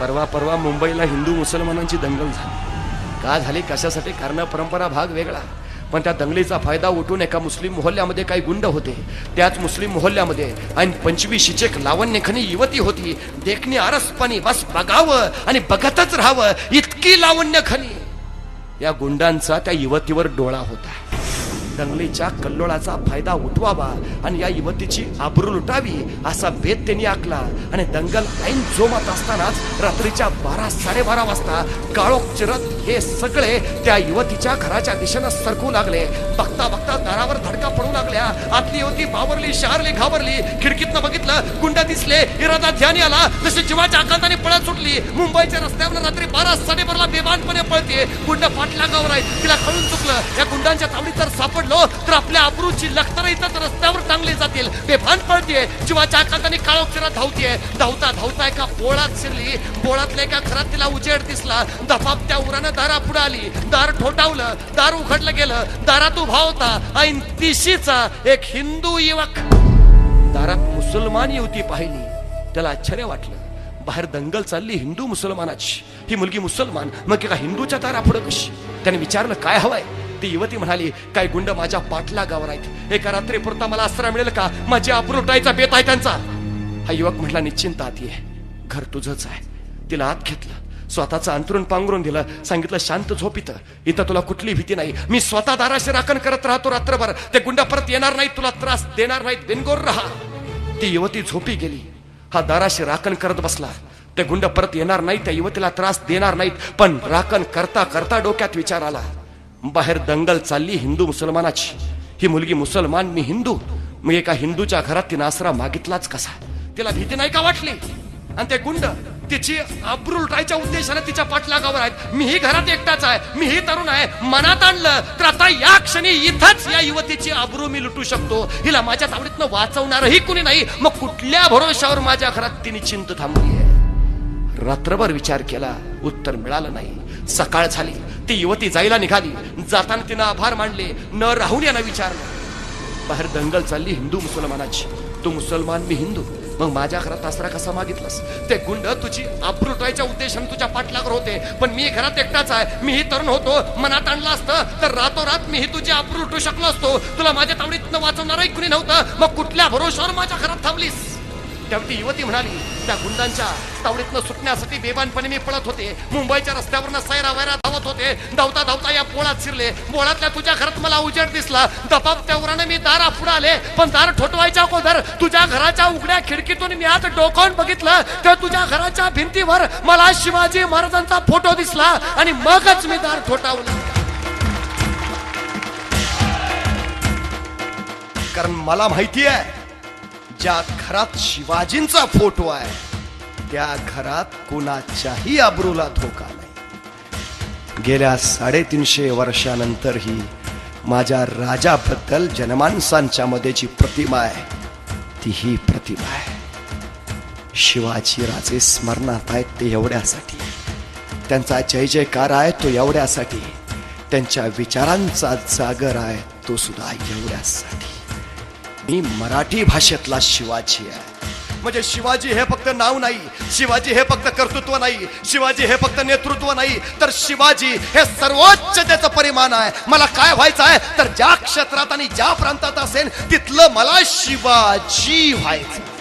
परवा परवा मुंबईला हिंदू मुसलमानांची दंगल झाली. का झाली? कशासाठी? कारण परंपरा भाग वेगळा. पण त्या दंगलीचा फायदा उठून एका मुस्लिम मोहल्ल्यामध्ये काही गुंड होते. त्याच मुस्लिम मोहल्ल्यामध्ये आणि पंचवी शिचेक लावण्यखनी युवती होती. देखणी आरसपणी बस बघावं आणि बघतच राहावं. इतकी लावण्यखनी. या गुंडांचा त्या युवतीवर डोळा होता. दंगलीच्या कल्लोळाचा फायदा उठवावा आणि या युवतीची आबरू लुटावी असा भेद त्यांनी आखला. आणि दंगल ऐन जोमात असतानाच रात्रीच्या बारा साडेबारा वाजता काळोख चिरत हे सगळे त्या युवतीच्या घराच्या दिशेनं सरकू लागले. बघता बघता दारावर धडका पडू लागल्या. आतली युवती बावरली शहरली घाबरली. खिडकीतनं बघितलं गुंडा दिसले. इरादा ध्यानी आला. जशी जीवाच्या आकांताने पळत सुटली. मुंबईच्या रस्त्यावर रात्री बारा साडेबारला बेबानपणे पळते. गुंड पाठलागावर आहे तिला कळून चुकलं या गुंडांच्या तावडीत जर सापडलो तर आपल्या अब्रूची लखतर इथं रस्त्यावर टांगली जातील. बेभान पळतीये. जीवाच्या आकांताने काळोक्षरात धावतीये. धावता धावता एका पोळात शिरली. पोळातल्या एका घरात तिला उजेड दिसला. दफाप त्या उरानं दारा पुढे आली दार ठोठावलं दार उघडलं गेलं दारात उभा होता. ऐन तिशीचा एक हिंदू युवक. दारात मुसलमान युवती पाहिली. त्याला आश्चर्य वाटलं. बाहेर दंगल चालली हिंदू मुसलमानाची. ही मुलगी मुसलमान मग एका हिंदूच्या दारा कशी? त्याने विचारलं काय हवंय? ती युवती म्हणाली काय गुंड माझ्या पाटला गावर आहेत. एका रात्रीपुरता मला आसरा मिळेल का? माझी अपरुटायचा बेत आहे त्यांचा. हा युवक म्हटला निश्चिंत आत ये घर तुझंच आहे. तिला आत घेतलं. स्वतःचं अंतरून पांघरून दिलं सांगितलं शांत झोप इथं. इथं तुला कुठली भीती नाही. मी स्वतः दाराशी राखण करत राहतो रात्रभर. ते गुंड परत येणार नाहीत तुला त्रास देणार नाहीत. बिनगोर राहा. ती युवती झोपी गेली. हा दाराशी राखण करत बसला. ते गुंड परत येणार नाही त्या युवतीला त्रास देणार नाहीत. पण राखण करता करता डोक्यात विचार आला. बाहेर दंगल चालली हिंदू मुसलमानाची. ही मुलगी मुसलमान मी हिंदू. मग एका हिंदूच्या घरात तिनं आसरा मागितलाच कसा? तिला भीती नाही का वाटली? आणि ते गुंड तिची अब्रू लुटायच्या उद्देशाने तिच्या पाठलागावर आहेत. मीही घरात एकटाच आहे. मीही तरुण आहे. मनात आणलं तर आता या क्षणी इथंच या युवतीची अब्रू मी लुटू शकतो. हिला माझ्या तावडीतनं वाचवणारही कुणी नाही. मग कुठल्या भरोशावर माझ्या घरात तिने चिंत थांबली आहे? रात्रभर विचार केला. उत्तर मिळालं नाही. सकाळ झाली. ती युवती जायला निघाली. जाताना तिनं आभार मानले. न राहून यानं विचारलं. बाहेर दंगल चालली हिंदू मुसलमानाची. तू मुसलमान मी हिंदू. मग माझ्या घरात आसरा कसा मागितलास? ते गुंड तुझी आपरुटायच्या उद्देशाने तुझ्या पाठलागर होते. पण मी घरात एकटाच आहे. मीही तरुण होतो. मनात आणलं असतं. तर रातोरात मीही तुझी आपरुटू शकलो असतो. तुला माझ्या तावडीतनं वाचवणारही कुणी नव्हतं. मग कुठल्या भरोशावर माझ्या घरात थांबलीस? त्यावेळी युवती म्हणाली त्या गुंडांच्या तावडीतनं सुटण्यासाठी बेबानपणे मी पळत होते. मुंबईच्या रस्त्यावरनं सैरा वैरा धावत होते. धावता धावता या पोळात शिरले. पोळातल्या तुझ्या घरात मला उजेड दिसला. दपाप उराने मी दार आपुढे आले पण दार ठोठवायच्या अगोदर तुझ्या घराच्या उघड्या खिडकीतून मी आज डोकावून बघितलं. तर तुझ्या घराच्या भिंतीवर मला शिवाजी महाराजांचा फोटो दिसला आणि मगच मी दार ठोठावलं. कारण मला माहिती आहे ज्या घरात शिवाजींचा फोटो आहे त्या घरात कुणाच्याही अब्रूला धोका नाही. गेल्या साडेतीनशे वर्षानंतरही माझ्या राजाबद्दल जनमानसांच्या मध्ये जी प्रतिमा आहे ती ही प्रतिमा आहे. शिवाजी राजे स्मरणात आहेत ते एवढ्यासाठी त्यांचा जय जयकार आहे तो एवढ्यासाठी त्यांच्या विचारांचा जागर आहे तो सुद्धा एवढ्यासाठी. मी मराठी भाषेतला शिवाजी आहे. म्हणजे शिवाजी हे फक्त नाव नाही शिवाजी हे फक्त कर्तृत्व नाही शिवाजी हे फक्त नेतृत्व नाही तर शिवाजी हे सर्वोच्च त्याचं परिमाण आहे. मला काय व्हायचं आहे? तर ज्या क्षेत्रात आणि ज्या प्रांतात असेल तिथलं मला शिवाजी व्हायचं